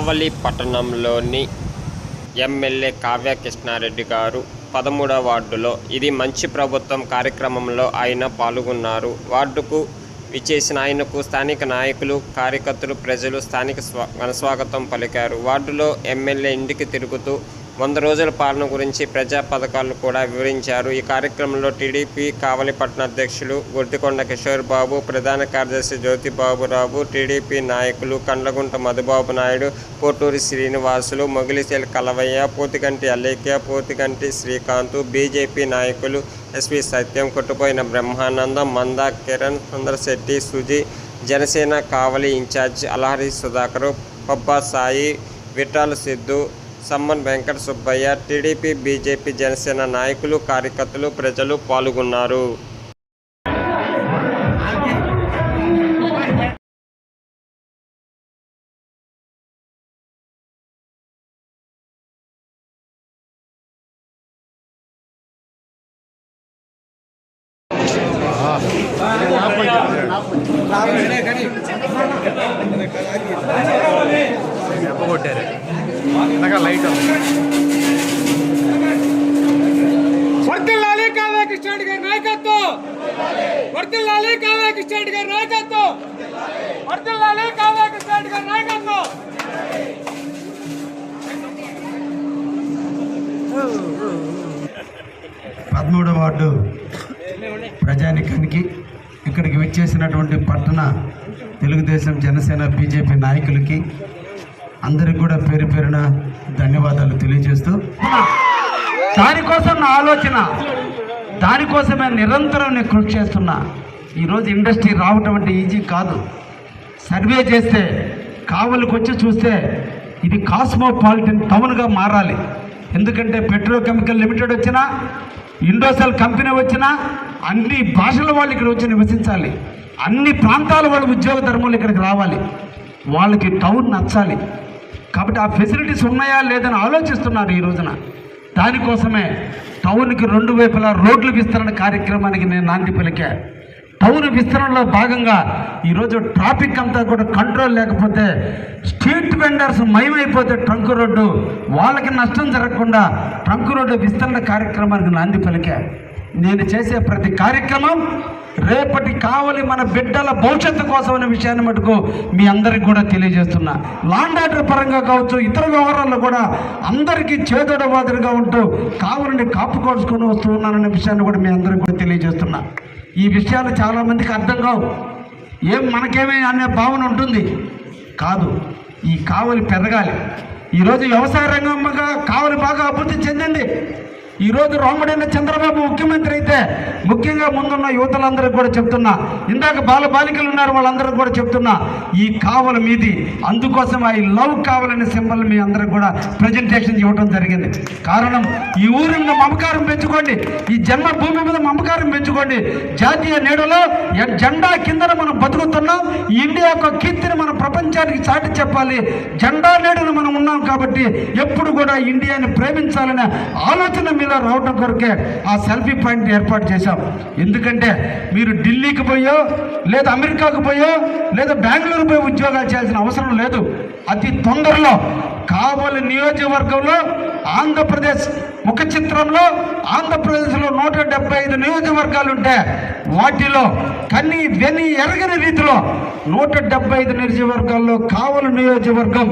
కావలి పట్టణంలోని ఎమ్మెల్యే కావ్య కృష్ణారెడ్డి గారు పదమూడవ వార్డులో ఇది మంచి ప్రభుత్వం కార్యక్రమంలో ఆయన పాల్గొన్నారు. వార్డుకు విచ్చేసిన ఆయనకు స్థానిక నాయకులు కార్యకర్తలు ప్రజలు స్థానిక స్వా ఘనస్వాగతం పలికారు. వార్డులో ఎమ్మెల్యే ఇంటికి తిరుగుతూ వంద రోజుల పాలన గురించి ప్రజా పథకాలు కూడా వివరించారు. ఈ కార్యక్రమంలో టీడీపీ కావలిపట్నం అధ్యక్షులు గుర్తికొండ కిషోర్ బాబు ప్రధాన కార్యదర్శి జ్యోతి బాబురావు టీడీపీ నాయకులు కండ్లగుంట మధుబాబు నాయుడు కోటూరి శ్రీనివాసులు మొగిలిశెల్ కలవయ్య పూతికంటి అల్లేఖ్య పూతికంటి శ్రీకాంత్ బీజేపీ నాయకులు ఎస్వి సత్యం Satyam Brahmanandam Manda Kiran Sundarasetti Suji Janasena Kavali incharge Alahari Sudhakar Pabba Sai Vithala Siddhu Samman Venkata Subbaiah TDP BJP Janasena నాయకులు కార్యకర్తలు ప్రజలు పాల్గొన్నారు. కొట్టారు వెనక లైట్ ఉంది. వర్తిల్లాలి కావ్య కృష్ణారెడ్డి గారి నాయకత్వం. వర్తిల్లాలి కావ్య కృష్ణారెడ్డి గారి నాయకత్వం. వర్తిల్లాలి కావ్య కృష్ణారెడ్డి గారి నాయకత్వం. పదమూడవ వార్డు ప్రజానికానికి ఇక్కడికి విచ్చేసినటువంటి పట్టణ తెలుగుదేశం జనసేన బీజేపీ నాయకులకి అందరికి కూడా పేరు పేరున ధన్యవాదాలు తెలియజేస్తూ దానికోసం నా ఆలోచన దానికోసమే నిరంతరం నేను కృషి చేస్తున్నా ఈరోజు ఇండస్ట్రీ రావటం అంటే ఈజీ కాదు. సర్వే చేస్తే కావలికి వచ్చి చూస్తే ఇది కాస్మోపాలిటన్ టౌన్గా మారాలి. ఎందుకంటే పెట్రోకెమికల్ లిమిటెడ్ వచ్చినా ఇండోసెల్ కంపెనీ వచ్చినా అన్ని భాషల వాళ్ళు ఇక్కడ వచ్చి నివసించాలి. అన్ని ప్రాంతాల వాళ్ళు ఉద్యోగ ధర్మంలో ఇక్కడికి రావాలి. వాళ్ళకి టౌన్ నచ్చాలి. కాబట్టి ఆ ఫెసిలిటీస్ ఉన్నాయా లేదని ఆలోచిస్తున్నారు ఈ రోజున. దానికోసమే టౌన్కి రెండు వైపులా రోడ్లు విస్తరణ కార్యక్రమానికి నేను నాంది పలికా. టౌన్ విస్తరణలో భాగంగా ఈరోజు ట్రాఫిక్ అంతా కూడా కంట్రోల్ లేకపోతే స్ట్రీట్ వెండర్స్ మయమైపోతే ట్రంక్ రోడ్డు. వాళ్ళకి నష్టం జరగకుండా ట్రంక్ రోడ్డు విస్తరణ కార్యక్రమానికి నాంది పలికా. నేను చేసే ప్రతి కార్యక్రమం రేపటి కావలి మన బిడ్డల భవిష్యత్తు కోసం అనే విషయాన్ని మటుకు మీ అందరికి కూడా తెలియజేస్తున్నా. లాండ్ ఆర్డర్ పరంగా కావచ్చు ఇతర వ్యవహారాల్లో కూడా అందరికీ చేదోడ మాదిరిగా ఉంటూ కావలిని కాపుకోసుకొని వస్తూ ఉన్నాననే విషయాన్ని కూడా మీ అందరికి కూడా తెలియజేస్తున్నా. ఈ విషయాలు చాలామందికి అర్థం కావు. ఏం మనకేమే అనే భావన ఉంటుంది? కాదు. ఈ కావలి పెరగాలి. ఈరోజు వ్యవసాయ రంగంగా కావలి బాగా అభివృద్ధి చెందింది. ఈరోజు రోమడైన చంద్రబాబు ముఖ్యమంత్రి అయితే ముఖ్యంగా ముందున్న యువతలందరికీ కూడా చెప్తున్నా. ఇందాక బాల బాలికలు ఉన్నారు వాళ్ళందరికీ కూడా చెప్తున్నా. ఈ కావల మీది అందుకోసం ఐ లవ్ కావాలనే సింబల్ మీ అందరికి కూడా ప్రజెంటేషన్ ఇవ్వడం జరిగింది. కారణం ఈ ఊరి మీద మమకారం పెంచుకోండి. ఈ జన్మభూమి మీద మమకారం పెంచుకోండి. జాతీయ నీడలో జెండా కిందన మనం బతుకుతున్నాం. ఈ ఇండియా యొక్క కీర్తిని మనం ప్రపంచానికి చాటి చెప్పాలి. జెండా నేడును మనం ఉన్నాం కాబట్టి ఎప్పుడు కూడా ఇండియాని ప్రేమించాలనే ఆలోచన మీద రావడం కొరకే ఆ సెల్ఫీ పాయింట్ ఏర్పాటు చేశాం. ఎందుకంటే మీరు ఢిల్లీకి పోయో లేదా అమెరికాకు పోయో లేదా బెంగళూరు పోయి ఉద్యోగాలు చేయాల్సిన అవసరం లేదు. అతి తొందరలో కావలి నియోజకవర్గంలో ఆంధ్రప్రదేశ్ ముఖ చిత్రంలో ఆంధ్రప్రదేశ్లో నూట డెబ్బై ఐదు నియోజకవర్గాలు ఉంటే వాటిలో కన్ని వెన్ని ఎరగని రీతిలో నూట డెబ్బై ఐదు నియోజకవర్గాల్లో కావలి నియోజకవర్గం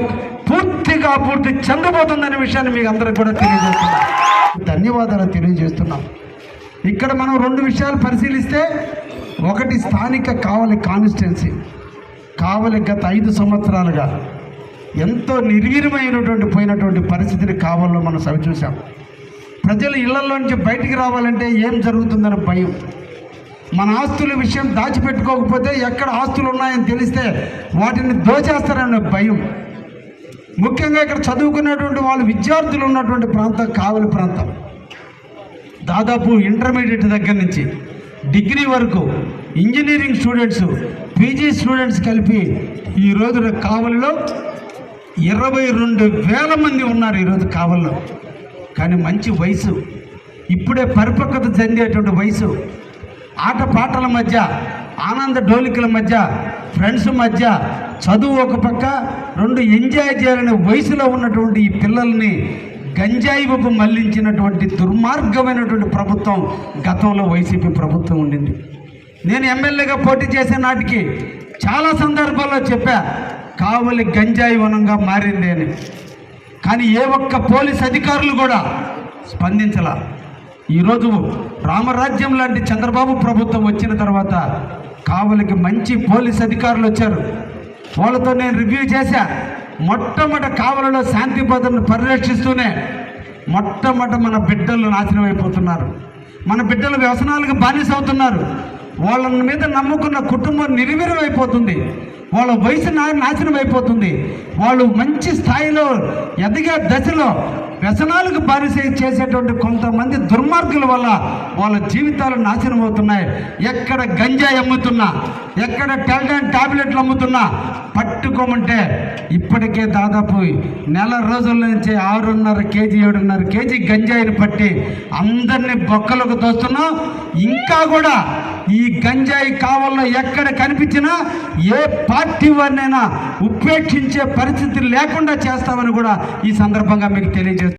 పూర్తిగా పూర్తి చెందబోతుందనే విషయాన్ని మీకు అందరికి కూడా తెలియజేస్తున్నాం ధన్యవాదాలు తెలియజేస్తున్నాం ఇక్కడ మనం రెండు విషయాలు పరిశీలిస్తే ఒకటి స్థానిక కావలి కాన్స్టిట్యున్సీ. కావలి గత ఐదు సంవత్సరాలుగా ఎంతో నిర్వీర్యమైనటువంటి పోయినటువంటి పరిస్థితిని కావల్లో మనం సవిచూసాం ప్రజలు ఇళ్ళలోంచి బయటికి రావాలంటే ఏం జరుగుతుందనే భయం. మన ఆస్తుల విషయం దాచిపెట్టుకోకపోతే ఎక్కడ ఆస్తులు ఉన్నాయని తెలిస్తే వాటిని దోచేస్తారనే భయం. ముఖ్యంగా ఇక్కడ చదువుకునేటువంటి వాళ్ళు విద్యార్థులు ఉన్నటువంటి ప్రాంతం కావలి ప్రాంతం. దాదాపు ఇంటర్మీడియట్ దగ్గర నుంచి డిగ్రీ వరకు ఇంజనీరింగ్ స్టూడెంట్స్ పీజీ స్టూడెంట్స్ కలిపి ఈ రోజున కావలిలో ఇరవై రెండు వేల మంది ఉన్నారు ఈరోజు కావలిలో. కానీ మంచి వయసు. ఇప్పుడే పరిపక్వత చెందేటువంటి వయసు. ఆట పాటల మధ్య ఆనంద డోలికల మధ్య ఫ్రెండ్స్ మధ్య చదువు ఒక పక్క రెండు ఎంజాయ్ చేయాలనే వయసులో ఉన్నటువంటి ఈ పిల్లల్ని గంజాయి వైపు మళ్ళించినటువంటి దుర్మార్గమైనటువంటి ప్రభుత్వం గతంలో వైసీపీ ప్రభుత్వం ఉండింది. నేను ఎమ్మెల్యేగా పోటీ చేసే నాటికి చాలా సందర్భాల్లో చెప్పా కావలి గంజాయి వనంగా మారింది అని. కానీ ఏ ఒక్క పోలీస్ అధికారులు కూడా స్పందించలా. ఈరోజు రామరాజ్యం లాంటి చంద్రబాబు ప్రభుత్వం వచ్చిన తర్వాత కావలికి మంచి పోలీస్ అధికారులు వచ్చారు. వాళ్ళతో నేను రివ్యూ చేశా. మొట్టమొదటి కావలలో శాంతి భద్రతను పరిరక్షిస్తూనే మొట్టమొదట మన బిడ్డలు నాశనం అయిపోతున్నారు. మన బిడ్డలు వ్యసనాలకు బానిస అవుతున్నారు. వాళ్ళ మీద నమ్ముకున్న కుటుంబం నిర్వీర్యం అయిపోతుంది. వాళ్ళ వయసు నా నాశనం అయిపోతుంది. వాళ్ళు మంచి స్థాయిలో ఎదిగే దశలో వ్యసనాలకు బానిస చేసేటువంటి కొంతమంది దుర్మార్గుల వల్ల వాళ్ళ జీవితాలు నాశనం అవుతున్నాయి. ఎక్కడ గంజాయి అమ్ముతున్నా ఎక్కడ టెల్డన్ టాబ్లెట్లు అమ్ముతున్నా పట్టుకోమంటే ఇప్పటికే దాదాపు నెల రోజుల నుంచి ఆరున్నర కేజీ ఏడున్నర కేజీ గంజాయిని పట్టి అందరినీ బొక్కలకు తోస్తున్నాం ఇంకా కూడా ఈ గంజాయి కావాలో ఎక్కడ కనిపించినా ఏ పార్టీ వారినైనా ఉపేక్షించే పరిస్థితి లేకుండా చేస్తామని కూడా ఈ సందర్భంగా మీకు తెలియజేస్తాను